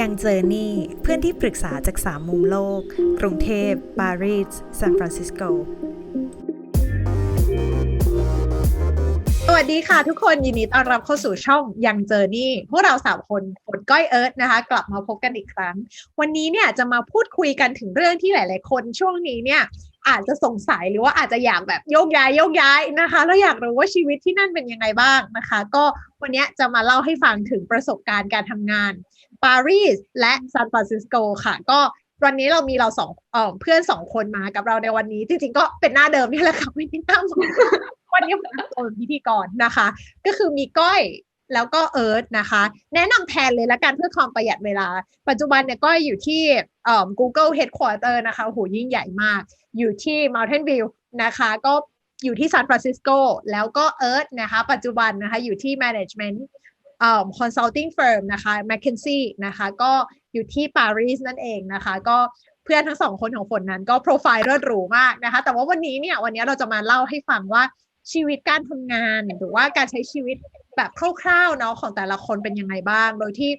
ยังเจอนี่เพื่อนที่ปรึกษาจากสามมุมโลก กรุงเทพปารีสซานฟรานซิสโก สวัสดีค่ะทุกคนยินดีต้อนรับเข้าสู่ช่องยังเจอนี่ พวกเราสามคนฝนก้อยเอิร์ธนะคะ กลับมาพบกันอีกครั้ง วันนี้เนี่ยจะมาพูดคุยกันถึงเรื่องที่หลาย ๆ คนช่วงนี้เนี่ยอาจจะสงสัยหรือว่าอาจจะอยากแบบโยกย้ายโยกย้ายนะคะแล้วอยากรู้ว่าชีวิตที่นั่นเป็นยังไงบ้างนะคะ ก็วันนี้จะมาเล่าให้ฟังถึงประสบการณ์การทำงาน ปารีสและซานฟรานซิสโกค่ะ ก็วันนี้เรามีเราสองเออเพื่อนสองคนมากับเราในวันนี้ จริงๆก็เป็นหน้าเดิมนี่แหละค่ะไม่ได้หน้ามวันนี้ผมเป็นตัวพิธีกรนะคะ ก็คือมีก้อยแล้วก็เอิร์ธนะคะ แนะนำแทนเลยละกันเพื่อความประหยัดเวลา ปัจจุบันเนี่ยก้อยอยู่ที่เอ่อ Google Headquarter นะคะโหยิ่งใหญ่มาก อยู่ที่ Mountain View นะคะ ก็อยู่ที่ซานฟรานซิสโกแล้วก็เอิร์ธนะคะ ปัจจุบันนะคะอยู่ที่ Management consulting firm นะคะ McKinsey นะคะก็อยู่ที่ปารีสนั่นเองนะคะ ก็เพื่อนทั้งสองคนของฝนนั้นก็โปรไฟล์เลิศหรูมากนะคะ แต่ว่าวันนี้เนี่ยวันนี้เราจะมาเล่าให้ฟังว่าชีวิตการทำงาน หรือว่าการใช้ชีวิตแบบคร่าวๆเนาะของแต่ละคนเป็นยังไงบ้าง โดยที่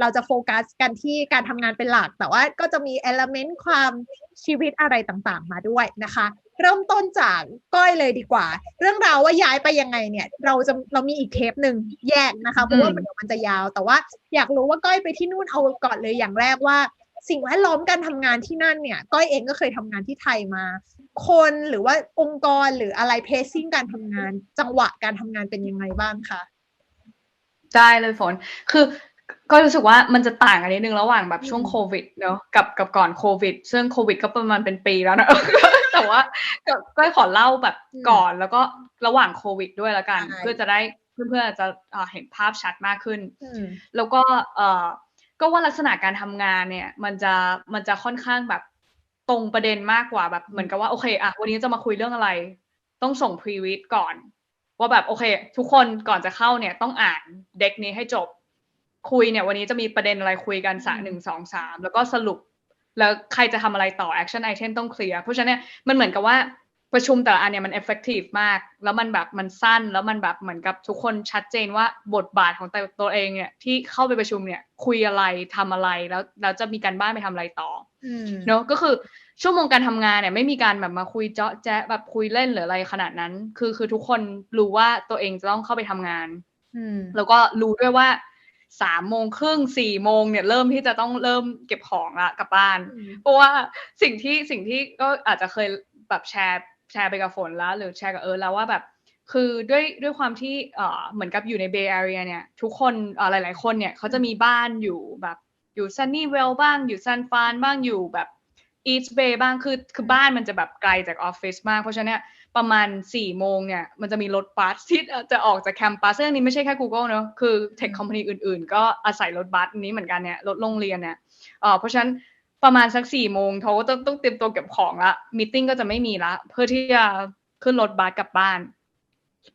เราจะโฟกัสกันที่การทำงานเป็นหลัก แต่ว่าก็จะมีเอลเมนต์ความชีวิตอะไรต่างๆ มาด้วยนะคะ เริ่มต้นจากก้อยเลยดีกว่า เรื่องราวว่าย้ายไปยังไงเนี่ย เราจะเรามีอีกเทปหนึ่งแยกนะคะเพราะว่าอืมเดี๋ยวมันจะยาว แต่ว่าอยากรู้ว่าก้อยไปที่นู่นเอาก่อนเลยอย่างแรกว่า สิ่งแวดล้อมการทำงานที่นั่นเนี่ย ก้อยเองก็เคยทำงานที่ไทยมา คนหรือว่าองค์กรหรืออะไรเพซซิ่งการทำงาน จังหวะการทำงานเป็นยังไงบ้างคะได้เลยฝน คือ ก็รู้สึกว่ามันจะต่างกันนิดนึงระหว่างแบบช่วงโควิดเนาะกับกับก่อนโควิด ซึ่งโควิด ก็ประมาณเป็นปีแล้วนะแต่ว่าก็ก็ขอเล่าแบบอืมก่อนแล้วก็ระหว่างโควิดด้วยละกันได้เพื่อจะได้เพื่อนๆจะอ่าเห็นภาพชัดมากขึ้นอืมแล้วก็เอ่อก็ว่าลักษณะการทำงานเนี่ย มันจะมันจะค่อนข้างแบบตรงประเด็นมากกว่าแบบเหมือนกับว่าโอเคอะวันนี้จะมาคุยเรื่องอะไร ต้องส่งพรีวิดก่อน ว่าแบบโอเค ทุกคนก่อนจะเข้าเนี่ยต้องอ่านเด็กนี้ให้จบ คุยเนี่ยวันนี้จะมีประเด็นอะไรคุยกันสะอืมหนึ่งสองสามแล้วก็สรุป แล้วใครจะทำอะไรต่อ action item ต้องเคลียร์เพราะฉะนั้นเนี่ยมันเหมือนกับว่าประชุมแต่ละอันเนี่ยมัน effective มาก แล้วมันแบบมันสั้นแล้วมันแบบเหมือนกับทุกคนชัดเจนว่าบทบาทของแต่ตัวเองเนี่ยที่เข้าไปประชุมเนี่ยคุยอะไรทำอะไรแล้วแล้วจะมีการบ้านไปทำอะไรต่ออืมเนอะก็คือชั่วโมงการทำงานเนี่ยไม่มีการแบบมาคุยเจาะแจ๊ะแบบคุยเล่นหรืออะไรขนาดนั้น คือคือทุกคนรู้ว่าตัวเองจะต้องเข้าไปทำงานอืมแล้วก็รู้ด้วยว่า สามโมงครึ่งสี่โมงเนี่ยเริ่มที่จะต้องเริ่มเก็บของละกลับบ้าน เพราะว่าสิ่งที่สิ่งที่ก็อาจจะเคยแบบแชร์แชร์ไปกับฝนแล้ว หรือแชร์กับเอิร์ธแล้วว่าแบบ คือด้วยด้วยความที่เอ่อเหมือนกับอยู่ในเบย์แอเรียเนี่ย ทุกคนเอ่อหลาย ๆ คนเนี่ยเขาจะมีบ้านอยู่แบบอยู่ซันนี่เวลบ้างอยู่ซันฟานบ้างอยู่แบบอีสเบย์บ้างคือคือบ้านมันจะแบบไกลจากออฟฟิศมาก เพราะฉะนั้นเนี่ย ประมาณสี่โมงเนี่ยมันจะมีรถบัสที่จะออกจากแคมปัสซึ่งอันนี้ไม่ใช่แค่ Google เนอะคือเทคคอมพานีอื่นๆ ก็อาศัยรถบัสนี้เหมือนกันเนี่ยรถโรงเรียนเนี่ยเพราะฉะนั้นประมาณสักสี่โมงเขาก็ต้องต้องเตรียมตัวเก็บของละมีติ้งก็จะไม่มีละเพื่อที่จะขึ้นรถบัสกลับบ้าน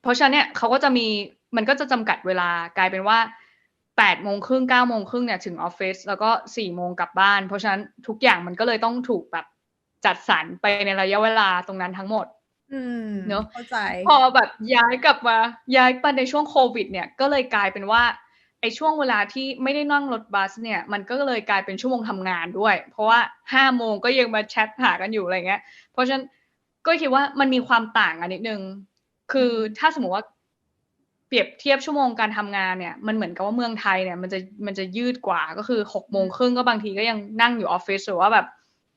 เพราะฉะนั้นเนี่ยเขาก็จะมีมันก็จะจำกัดเวลากลายเป็นว่าแปดโมงครึ่งเก้าโมงครึ่งเนี่ยถึงออฟฟิศแล้วก็สี่โมงกลับบ้าน เพราะฉะนั้นทุกอย่างมันก็เลยต้องถูกแบบจัดสรรไปในระยะเวลาตรงนั้นทั้งหมด อืม เนอะเข้าใจ พอแบบย้ายกลับมาย้ายไปในช่วงโควิด เนี่ยก็เลยกลายเป็นว่าไอ้ช่วงเวลาที่ไม่ได้นั่งรถบัสเนี่ย มันก็เลยกลายเป็นชั่วโมงทำงานด้วย เพราะว่าห้าโมงก็ยังมาแชทหากันอยู่อะไรเงี้ย เพราะฉะนั้นก็คิดว่ามันมีความต่างกันนิดนึง คือถ้าสมมติว่าเปรียบเทียบชั่วโมงการทำงานเนี่ยมันเหมือนกับว่าเมืองไทยเนี่ยมันจะมันจะยืดกว่าก็คือหกโมงครึ่งก็บางทีก็ยังนั่งอยู่ออฟฟิศหรือว่าแบบ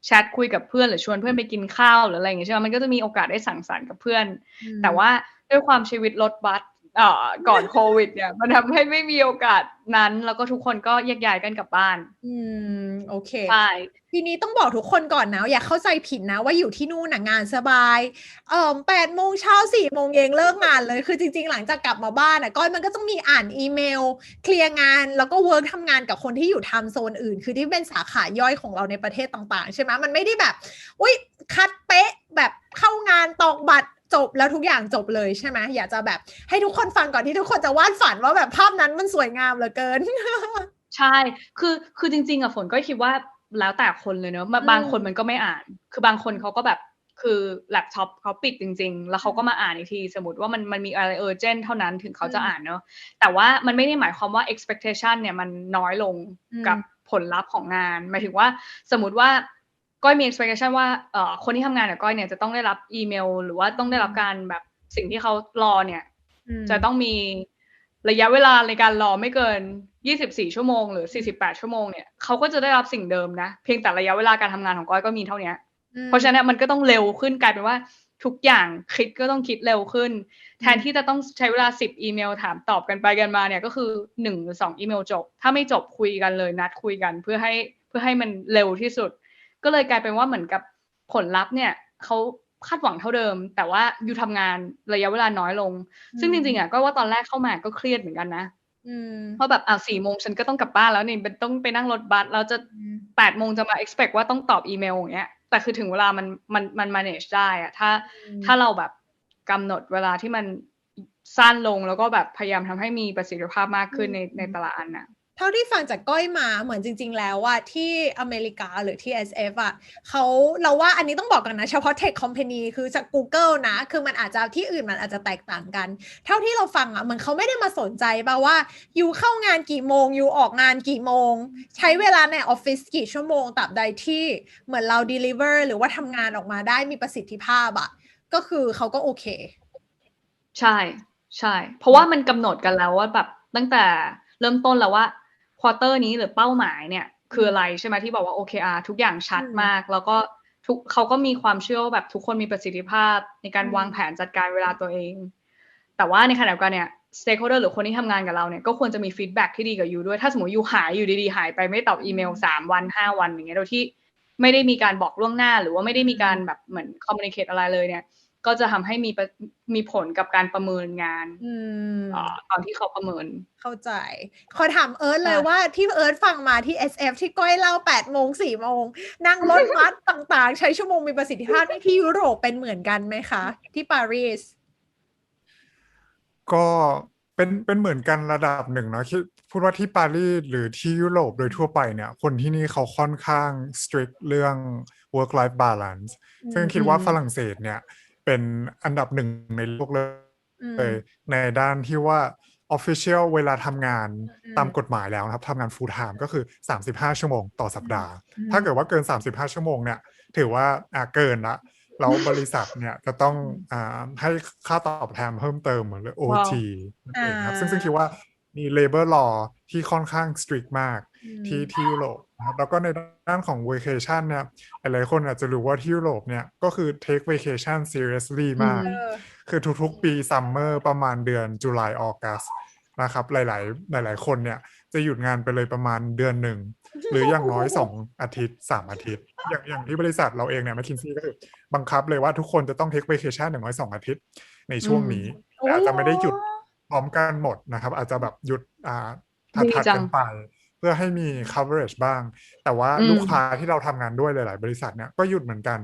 แชทคุยกับเพื่อนหรือชวนเพื่อนไปกินข้าวหรืออะไรอย่างเงี้ยใช่ไหมมันก็จะมีโอกาสได้สังสรรค์กับเพื่อน แต่ว่าด้วยความชีวิตรถบัสเอ่อ ก่อนโควิด เนี่ย มันทำให้ไม่มีโอกาสนั้น แล้วก็ทุกคนก็แยกย้ายกันกลับบ้าน อืม โอเคใช่ทีนี้ต้องบอกทุกคนก่อนนะ อย่าเข้าใจผิดนะ ว่าอยู่ที่นู่นนะงานสบาย เอ่อแปดโมงเช้าสี่โมงเย็นเลิกงานเลย คือจริง ๆ หลังจากกลับมาบ้านอะก้อยมันก็ต้องมีอ่านอีเมล เคลียร์งานแล้วก็เวิร์กทำงานกับคนที่อยู่ไทม์โซนอื่น คือที่เป็นสาขาย่อยของเราในประเทศต่าง ๆ ใช่ไหมมันไม่ได้แบบ อุ้ยคัดเป๊ะแบบเข้างานตอกบัตร จบแล้วทุกอย่างจบเลยใช่ไหมอยากจะแบบให้ทุกคนฟังก่อนที่ทุกคนจะวาดฝันว่าแบบภาพนั้นมันสวยงามเหลือเกิน ใช่ คือคือจริง ๆอะฝนก็คิดว่าแล้วแต่คนเลยเนอะบะอืมบางคนมันก็ไม่อ่าน คือบางคนเขาก็แบบคือแล็ปท็อปเขาปิดจริง ๆ แล้วเขาก็มาอ่านอีกที สมมติว่ามันมันมีอะไรเออเจนเท่านั้นถึงเขาจะอืมอ่านเนอะแต่ว่ามันไม่ได้หมายความว่า expectation เนี่ยมันน้อยลงอืมกับผลลัพธ์ของงาน หมายถึงว่าสมมติว่า ก้อยมี expectation ว่าเอ่อคนที่ทำงานกับก้อยเนี่ยจะต้องได้รับอีเมล หรือว่าต้องได้รับการแบบสิ่งที่เขารอเนี่ย จะต้องมีระยะเวลาในการรอไม่เกิน 24 ชั่วโมง หรือ 48 ชั่วโมงเนี่ยเขาก็จะได้รับสิ่งเดิมนะ เพียงแต่ระยะเวลาการทำงานของก้อยก็มีเท่านี้เพราะฉะนั้นมันก็ต้องเร็วขึ้นกลายเป็นว่าทุกอย่างคิดก็ต้องคิดเร็วขึ้น แทนที่จะต้องใช้เวลา 10 อีเมลถามตอบกันไปกันมาเนี่ยก็คือ1หรือ2อีเมลจบ ถ้าไม่จบคุยกันเลยนัดคุยกันเพื่อให้เพื่อให้มันเร็วที่สุด ก็เลยกลายเป็นว่าเหมือนกับผลลัพธ์เนี่ยเขาคาดหวังเท่าเดิม แต่ว่าอยู่ทำงานระยะเวลาน้อยลง ซึ่งจริงๆอะก็ว่าตอนแรกเข้ามาก็เครียดเหมือนกันนะอืมเพราะแบบอ่าสี่โมงฉันก็ต้องกลับบ้านแล้วนี่เป็นต้องไปนั่งรถบัสแล้วจะแปดโมงจะมา expect ว่าต้องตอบอีเมลอย่างเงี้ยแต่คือถึงเวลามันมันมัน manage ได้อะถ้าอืมถ้าเราแบบกำหนดเวลาที่มันสั้นลงแล้วก็แบบพยายามทำให้มีประสิทธิภาพมากขึ้นในในแต่ละอันน่ะ เท่าที่ฟังจากก้อยมาเหมือนจริง ๆ แล้วว่าที่อเมริกาหรือที่ SF อะเขาเราว่าอันนี้ต้องบอกกันนะ เฉพาะ Tech Company คือจาก Google นะ คือมันอาจจะที่อื่นมันอาจจะแตกต่างกัน เท่าที่เราฟังอะเหมือนเขาไม่ได้มาสนใจป่าว่าอยู่เข้างานกี่โมงอยู่ออกงานกี่โมง ใช้เวลาในออฟฟิศกี่ชั่วโมงตราบใดที่เหมือนเรา deliver หรือว่าทำงานออกมาได้มีประสิทธิภาพอะก็คือเขาก็โอเค ใช่ใช่ เพราะว่ามันกำหนดกันแล้วว่าแบบตั้งแต่เริ่มต้นแล้วว่า ควอเตอร์นี้หรือเป้าหมายเนี่ย คืออะไรใช่ไหมที่บอกว่า OKR ทุกอย่างชัดอืมมาก แล้วก็ทุกเขาก็มีความเชื่อว่าแบบทุกคนมีประสิทธิภาพในการอืมวางแผนจัดการเวลาตัวเอง แต่ว่าในขณะเดียวกันเนี่ย stakeholder หรือคนที่ทำงานกับเราเนี่ยก็ควรจะมีฟีดแบ็กที่ดีกับยูด้วย ถ้าสมมติยูหายอยู่ดีๆ หายไปไม่ตอบอีเมลสามวันห้าวันอย่างเงี้ยโดยที่ไม่ได้มีการบอกล่วงหน้า หรือว่าไม่ได้มีการแบบเหมือน communicate อะไรเลยเนี่ย ก็จะทำให้มีประมีผลกับการประเมินงานอืมเอ่อตอนที่เขาประเมิน เข้าใจ ขอถามเอิร์ธเลยค่ะว่าที่เอิร์ธฟังมาที่ SF ที่ก้อยเล่า8โมง4โมงนั่งรถบัสต่างๆ ใช้ชั่วโมงมีประสิทธิภาพนี่ที่ยุโรปเป็นเหมือนกันไหมคะ ที่ปารีสก็เป็นเป็นเหมือนกันระดับหนึ่งเนาะคิดพูดว่าที่ปารีสหรือที่ยุโรปโดยทั่วไปเนี่ย คนที่นี่เขาค่อนข้าง strict เรื่อง work life balance อืมซึ่งคิดว่าอืมฝรั่งเศสเนี่ย เป็นอันดับหนึ่งในโลกเลยอืมเลยในด้านที่ว่า official เวลาทำงานอืมตามกฎหมายแล้วนะครับทำงาน full time ก็คือ 35 ชั่วโมงต่อสัปดาห์อืมถ้าเกิดว่าเกิน 35 ชั่วโมงเนี่ย ถือว่าอ่าเกินละแล้วบริษัทเนี่ยจะต้องอ่าให้ค่าตอบแทนเพิ่มเติมเหมือนเลย OT นั่นเองครับซึ่งซึ่งคิดว่ามี labor law ที่ค่อนข้าง strict มาก ที่ที่ยุโรปนะครับแล้วก็ในด้านของ vacation เนี่ยหลายๆคนอาจจะรู้ว่าที่ยุโรปเนี่ยก็คือ take vacation seriously มากเออคือทุกๆ ปีซัมเมอร์ประมาณเดือนจุลายออกัสนะครับหลายๆ หลาย ๆ คนเนี่ยจะหยุดงานไปเลยประมาณเดือนหนึ่ง หรืออย่างน้อย2อาทิตย์3อาทิตย์ อย่างอย่างที่บริษัทเราเองเนี่ย m c k คินซี่ก็คือบังคับเลยว่าทุกคนจะต้อง take vacation อย่างน้อย2อาทิตย์ในช่วงนี้แต่อาจจะไม่ได้หยุดพร้อมกันหมดนะครับ อาจจะแบบหยุดอ่าถัดดีถัดจังกันไปเพื่อให้มี coverage บ้าง แต่ว่าอืมลูกค้าที่เราทำงานด้วยหลาย ๆ บริษัทเนี่ยก็หยุดเหมือนกัน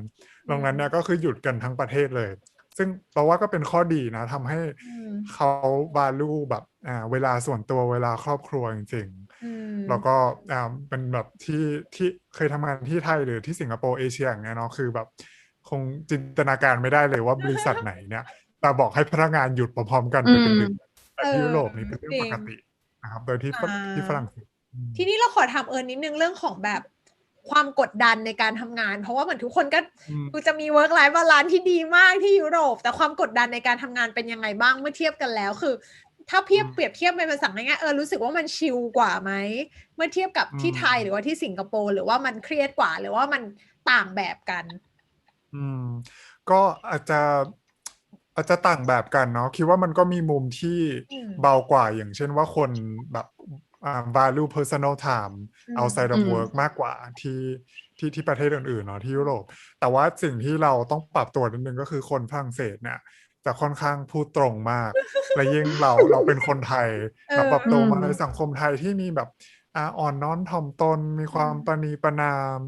ดังนั้นเนี่ยก็คือหยุดกันทั้งประเทศเลย ซึ่งเราว่าก็เป็นข้อดีนะทำให้อืมเขา value แบบอ่าเวลาส่วนตัวเวลาครอบครัวจริงอืมๆแล้วก็อ่าเป็นแบบที่ที่เคยทำงานที่ไทยหรือที่สิงคโปร์เอเชียอย่างเงี้ยเนาะคือแบบคงจินตนาการไม่ได้เลยว่าบริษัทไหนเนี่ยแต่บอกให้พนักงานหยุดพร้อมๆกันไปเป็นเดือนแต่ที่เออยุโรปนี่เป็นเรื่องจริปงกตินะครับ โดยที่ฝรั่งอ่าที่ฝรั่งเศสอืม ทีนี้เราขอถามเอิร์ธนิดนึงเรื่องของแบบความกดดันในการทำงาน เพราะว่าเหมือนทุกคนก็อืมกูจะมี work life balance ที่ดีมากที่ยุโรป แต่ความกดดันในการทำงานเป็นยังไงบ้างเมื่อเทียบกันแล้วคือ ถ้าเทียบอืมเปรียบเทียบเป็นภาษาง่ายๆเออรู้สึกว่ามันชิลกว่าไหมเมื่อเทียบกับที่อืมไทยหรือว่าที่สิงคโปร์หรือว่ามันเครียดกว่า หรือว่ามันต่างแบบกัน อืม ก็อาจจะอาจจะต่างแบบกันเนาะคิดว่ามันก็มีมุมที่อืมเบากว่าอย่างเช่นว่าคนแบบอ่า value personal time อืม outside of อืม work มากกว่าที่ที่ที่ประเทศอื่นๆเนาะที่ยุโรป แต่ว่าสิ่งที่เราต้องปรับตัวนิดนึงก็คือคนฝรั่งเศสเนี่ยจะค่อนข้างพูดตรงมาก และยิ่งเราเราเป็นคนไทยเออเราปรับตัวมาอืมในสังคมไทยที่มีแบบอ่าอ่อนน้อมถ่อมตนมีความอืมประนีประนาม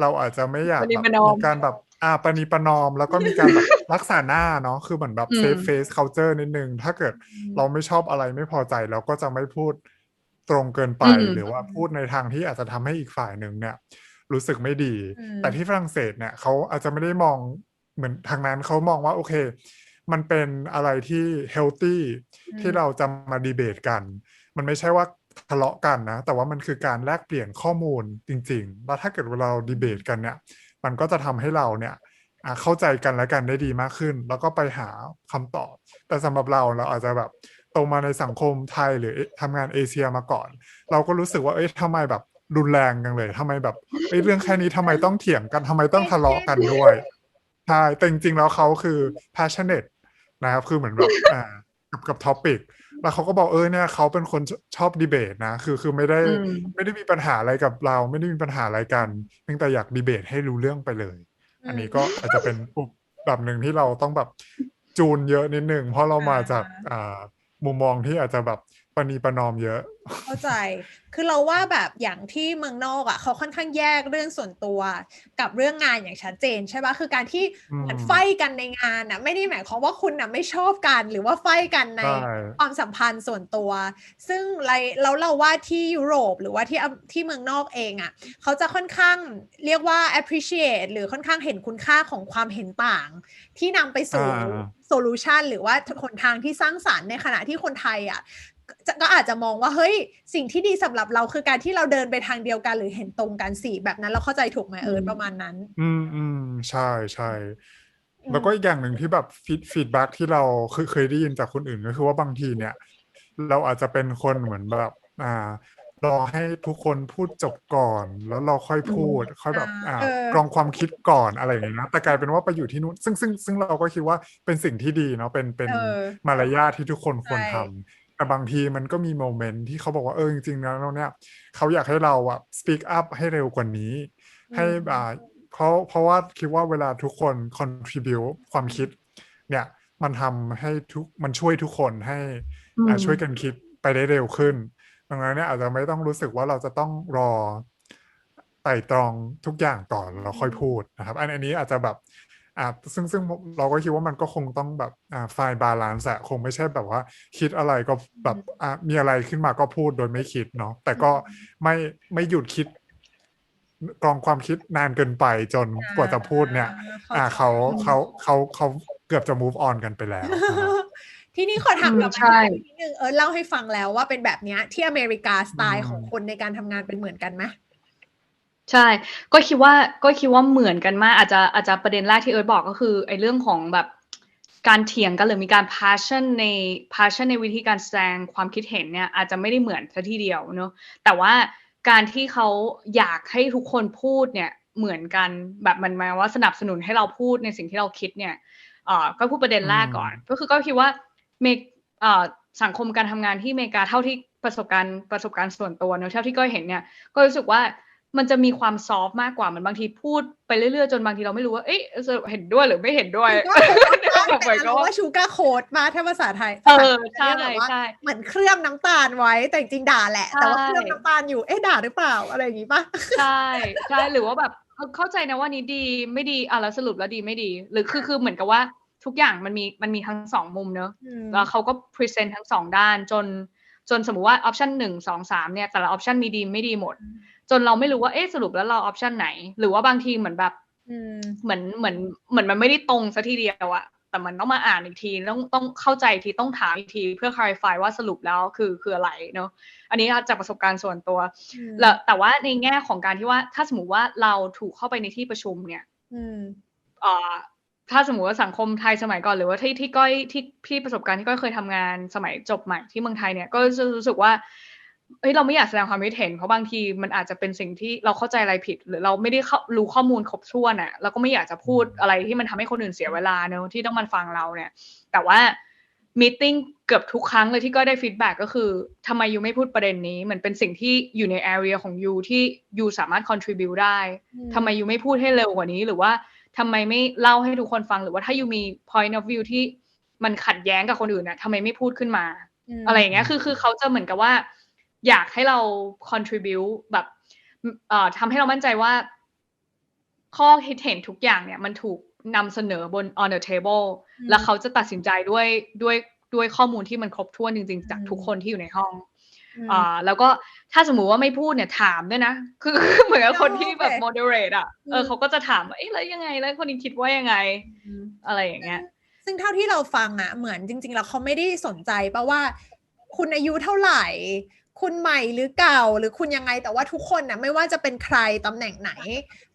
เราอาจจะไม่อยากประนีแบบประนอมมีการแบบอ่าประนีประนอมแล้วก็มีการแบบรักษาหน้าเนาะคือเหมือนแบบอืมเซฟเฟซ culture นิดนึง ถ้าเกิดเราไม่ชอบอะไรไม่พอใจเราก็จะไม่พูด ตรงเกินไปอืมหรือว่าพูดในทางที่อาจจะทำให้อีกฝ่ายหนึ่งเนี่ย รู้สึกไม่ดีอืมแต่ที่ฝรั่งเศสเนี่ยเขาอาจจะไม่ได้มองเหมือนทางนั้นเขามองว่าโอเค มันเป็นอะไรที่เฮลตี้อืมที่เราจะมาดีเบตกัน มันไม่ใช่ว่าทะเลาะกันนะ แต่ว่ามันคือการแลกเปลี่ยนข้อมูลจริง ๆ แล้วถ้าเกิดว่าเราดีเบตกันเนี่ย มันก็จะทำให้เราเนี่ยอะเข้าใจกันและกันได้ดีมากขึ้น แล้วก็ไปหาคำตอบ แต่สำหรับเราเราอาจจะแบบ โตมาในสังคมไทยหรือทำงานเอเชียมาก่อน เราก็รู้สึกว่าเอ้ยทำไมแบบรุนแรงกันเลยทำไมแบบเอ้ยเรื่องแค่นี้ทำไมต้องเถียงกันทำไมต้องทะเลาะกันด้วยใช่แต่จริงๆแล้วเขาคือ passionate นะครับคือเหมือนแบบอ่ากับกับท็อปิกแล้วเขาก็บอกเออเนี่ยเขาเป็นคนชชอบดีเบตนะ คือคือไม่ได้อืมไม่ได้มีปัญหาอะไรกับเรา ไม่ได้มีปัญหาอะไรกันเพียงแต่อยากดีเบตให้รู้เรื่องไปเลย อันนี้ก็อาจจะเป็นปุ่มแบบหนึ่งที่เราต้องแบบจูนเยอะนิดนึงเพราะเรามาจากอ่า มุมมองที่อาจจะแบบปณีประนอมเยอะ เข้าใจ คือเราว่าแบบอย่างที่เมืองนอกอะเขาค่อนข้างแยกเรื่องส่วนตัว กับเรื่องงานอย่างชัดเจนใช่ปะคือการที่อืมเหมือนไฟกันในงานอะไม่ได้หมายความว่าคุณอะไม่ชอบกัน หรือว่าไฟกันในใช่ความสัมพันธ์ส่วนตัว ซึ่งเราเราเราว่าที่ยุโรปหรือว่าที่อที่เมืองนอกเองอะเขาจะค่อนข้างเรียกว่า appreciate หรือค่อนข้างเห็นคุณค่าของความเห็นต่าง ที่นำไปสู่อ่าโซลูชันหรือว่าหนทางที่สร้างสรรค์ในขณะที่คนไทยอะจะ ก็อาจจะมองว่าเฮ้ยสิ่งที่ดีสำหรับเราคือการที่เราเดินไปทางเดียวกันหรือเห็นตรงกันสิแบบนั้นเราเข้าใจถูกไหมเอิร์ธประมาณนั้น อืมอืมใช่ใช่อืมแล้วก็อีกอย่างหนึ่งที่แบบฟีดฟีดแบ็กที่เราเคยเคยได้ยินจากคนอื่นก็คือว่าบางทีเนี่ย เราอาจจะเป็นคนเหมือนแบบ อ่ารอให้ทุกคนพูดจบก่อน แล้วเราค่อยพูด ค่อยแบบอ่าอ่าเออกรองความคิดก่อนอะไรอย่างเงี้ยนะแต่กลายเป็นว่าไปอยู่ที่นู่นซึ่งซึ่งซึ่งเราก็คิดว่าเป็นสิ่งที่ดีเนาะเป็นเป็นเออมารยาทที่ทุกคนควรใช่ทำ แต่บางทีมันก็มีโมเมนต์ที่เขาบอกว่าเออจริงๆแล้วเนี่ยเขาอยากให้เราอะ speak up ให้เร็วกว่านี้ ให้อ่าเพราะเพราะว่าคิดว่าเวลาทุกคน contribute ความคิด เนี่ยมันทำให้ทุกมันช่วยทุกคนให้อ่าอืมช่วยกันคิดไปได้เร็วขึ้นดังนั้นเนี่ยอาจจะไม่ต้องรู้สึกว่าเราจะต้องรอไต่ตรองทุกอย่างก่อนแล้วค่อยพูดนะครับ อันอันนี้อาจจะแบบ อ่าซึ่งซึ่งเราก็คิดว่ามันก็คงต้องแบบอ่าไฟบาลานซ์คงไม่ใช่แบบว่า คิดอะไรก็แบบอ่ามีอะไรขึ้นมาก็พูดโดยไม่คิดเนาะแต่ก็ไม่ไม่หยุดคิดกรองความคิดนานเกินไปจนกว่าจะพูดเนี่ย อ่าเขาเขาเขาเขาเกือบจะ move on กันไปแล้วนะครับทีนี้ขอถามอืมกลับใช่มาที่นิดนึงเอิร์ธเล่าให้ฟังแล้วว่าเป็นแบบเนี้ยที่อเมริกาสไตล์อืมของคนในการทำงานเป็นเหมือนกันไหม ใช่ ก็คิดว่า ก็คิดว่าเหมือนกันมาก อาจจะอาจจะประเด็นแรกที่เอิร์ธบอกก็คือไอ้เรื่องของแบบการเถียงกันหรือมีการ passion ใน passion ในวิธีการแสดงความคิดเห็นเนี่ยอาจจะไม่ได้เหมือนซะทีเดียวเนอะแต่ว่าการที่เขาอยากให้ทุกคนพูดเนี่ยเหมือนกันแบบมันหมายว่าสนับสนุนให้เราพูดในสิ่งที่เราคิดเนี่ยเอ่อก็พูดประเด็นแรกก่อน ก็คือก็คิดว่าเมกเอ่อสังคมการทำงานที่อเมริกาเท่าที่ประสบการณ์ประสบการณ์ส่วนตัวเนอะเท่าที่ก็เห็นเนี่ยก็รู้สึกว่า มันจะมีความซอฟต์มากกว่ามันบางทีพูดไปเรื่อยๆ จนบางทีเราไม่รู้ว่าเอ๊ะสรุปเห็นด้วยหรือไม่เห็นด้วยก็เหมือนก็ว่าชูการ์โคดมาถ้าภาษาไทย เออใช่เรียกแบบว่าใช่เหมือนเคลือบน้ำตาลไว้แต่จริงๆด่าแหละ แต่ว่าใช่เคลือบน้ำตาลอยู่เอ๊ะด่าหรือเปล่าอะไรอย่างงี้ปะใช่ใช่หรือว่าแบบเออเข้าใจนะว่านี้ดีไม่ดีอะแล้วสรุปแล้วดีไม่ดี หรือคือคือเหมือนกับว่าทุกอย่างมันมีมันมีทั้งสองมุมเนอะอืมแล้วเขาก็พรีเซนต์ทั้งสองด้านจนจนสมมติว่าออปชันหนึ่งสองสามเนี่ยแต่ละออปชันมีดีไม่ดีหมด จนเราไม่รู้ว่าเอ๊ะสรุปแล้วเราออปชันไหน หรือว่าบางทีเหมือนแบบอืมเหมือนเหมือนเหมือนมันไม่ได้ตรงซะทีเดียวอะแต่มันต้องมาอ่านอีกทีต้องต้องเข้าใจอีกทีต้องถามอีกทีเพื่อ clarify ว่าสรุปแล้วคือคืออะไรเนาะอันนี้จากประสบการณ์ส่วนตัวแล้วแต่ว่าในแง่ของการที่ว่าถ้าสมมติว่าเราถูกเข้าไปในที่ประชุมเนี่ยอืมเอ่อถ้าสมมติว่าสังคมไทยสมัยก่อนหรือว่าที่ที่ก้อยที่ที่ประสบการณ์ที่ก้อยเคยทำงานสมัยจบใหม่ที่เมืองไทยเนี่ยก็จะรู้สึกว่า เฮ้ยเราไม่อยากแสดงความคิดเห็นเพราะบางทีมันอาจจะเป็นสิ่งที่เราเข้าใจอะไรผิด หรือเราไม่ได้เข้ารู้ข้อมูลครบถ้วนอะเราก็ไม่อยากจะพูดอะไรที่มันทำให้คนอื่นเสียเวลาเนอะที่ต้องมาฟังเราเนี่ย แต่ว่ามีติ้งเกือบทุกครั้งเลยที่ก็ได้ฟีดแบ็กก็คือทำไมยูไม่พูดประเด็นนี้เหมือนเป็นสิ่งที่อยู่ใน area ของยูที่ยูสามารถ contribute ได้อืมทำไมยูไม่พูดให้เร็วกว่านี้ หรือว่าทำไมไม่เล่าให้ทุกคนฟังหรือว่าถ้ายูมี point of view ที่มันขัดแย้งกับคนอื่นน่ะทำไมไม่พูดขึ้นมามอะไรอย่างเงี้ยคือคือเขาจะเหมือนกับว่า อยากให้เรา contribute แบบเอ่อทำให้เรามั่นใจว่า ข้อคิดเห็นทุกอย่างเนี่ย มันถูกนำเสนอบน on the table อืมแล้วเขาจะตัดสินใจด้วยด้วยด้วยข้อมูลที่มันครบถ้วนจริง ๆ จากอืมทุกคนที่อยู่ในห้องอืมอ่าแล้วก็ถ้าสมมุติว่าไม่พูดเนี่ยถามด้วยนะ คือคือเหมือนกับคนที่แบบโอเค moderate อะเอออืมเขาก็จะถามว่าเอ๊ะแล้วยังไงแล้วคนนี้คิดว่ายังไงอืมอะไรอย่างเงี้ย ซึ่งเท่าที่เราฟังอะ เหมือนจริง ๆ แล้วเขาไม่ได้สนใจป่ะว่า คุณอายุเท่าไหร่ คุณใหม่หรือเก่าหรือคุณยังไงแต่ว่าทุกคนนะไม่ว่าจะเป็นใครตำแหน่งไหน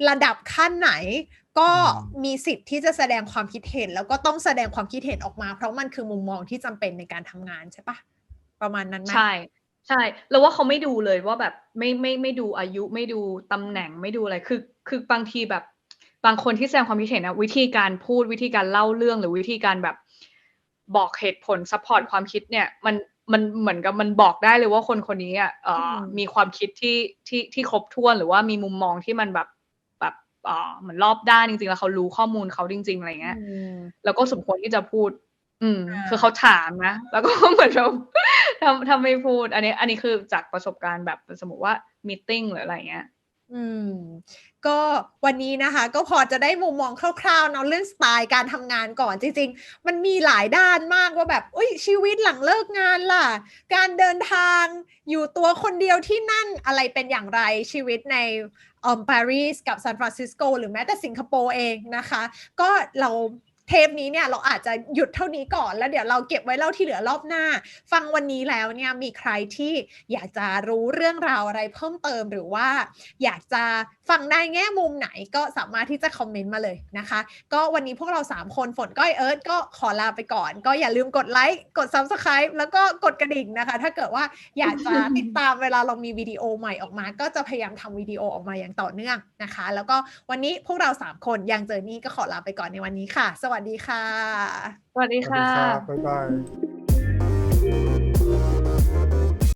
ระดับขั้นไหน ก็อืมมีสิทธิ์ที่จะแสดงความคิดเห็น แล้วก็ต้องแสดงความคิดเห็นออกมา เพราะมันคือมุมมองที่จำเป็นในการทำงานใช่ปะประมาณนั้นไหมใช่ใช่แล้วว่าเขาไม่ดูเลยว่าแบบไม่ไม่ไม่ดูอายุไม่ดูตำแหน่งไม่ดูอะไรคือ คือบางทีแบบบางคนที่แสดงความคิดเห็นนะวิธีการพูดวิธีการเล่าเรื่องหรือวิธีการแบบบอกเหตุผลซัพพอร์ตความคิดเนี่ย มัน มันเหมือนกับมันบอกได้เลยว่าคนคนนี้อะเอ่ออมมีความคิดที่ที่ที่ครบถ้วนหรือว่ามีมุมมองที่มันแบบแบบเอ่อเหมือนรอบด้านจริงๆ แล้วเขารู้ข้อมูลเขาจริง ๆอะไรเงี้ยอืมแล้วก็สมควรที่จะพูด อืมอ่าคือเขาถามนะแล้วก็เหมือนแบบทำทำไม่พูด อันนี้ อันนี้คือจากประสบการณ์แบบสมมติว่ามีติ้งหรืออะไรเงี้ย อืม ก็วันนี้นะคะ ก็พอจะได้มุมมองคร่าวๆเนาะเรื่องสไตล์การทำงานก่อนจริง ๆ มันมีหลายด้านมากว่าแบบอุ้ยชีวิตหลังเลิกงานล่ะ การเดินทางอยู่ตัวคนเดียวที่นั่นอะไรเป็นอย่างไรชีวิตในเอ่อปารีสกับซานฟรานซิสโกหรือแม้แต่สิงคโปร์เองนะคะ ก็เรา เทปนี้เนี่ยเราอาจจะหยุดเท่านี้ก่อนแล้วเดี๋ยวเราเก็บไว้เล่าที่เหลือรอบหน้า ฟังวันนี้แล้วเนี่ยมีใครที่อยากจะรู้เรื่องราวอะไรเพิ่มเติมหรือว่า อยากจะฟังในแง่มุมไหนก็สามารถที่จะคอมเมนต์มาเลยนะคะ ก็วันนี้พวกเรา 3 คนฝนก้อยเอิร์ธก็ขอลาไปก่อน ก็อย่าลืมกดไลค์กด Subscribe แล้วก็กดกระดิ่งนะคะ ถ้าเกิดว่าอยากจะติดตามเวลาเรามีวิดีโอใหม่ออกมา ก็จะพยายามทำวิดีโอออกมาอย่างต่อเนื่องนะคะ แล้วก็วันนี้พวกเรา 3 คนยังเจอนี่ก็ขอลาไปก่อนในวันนี้ค่ะ สวัสดีค่ะ สวัสดีสวัสดีค่ะครับบ๊ายบาย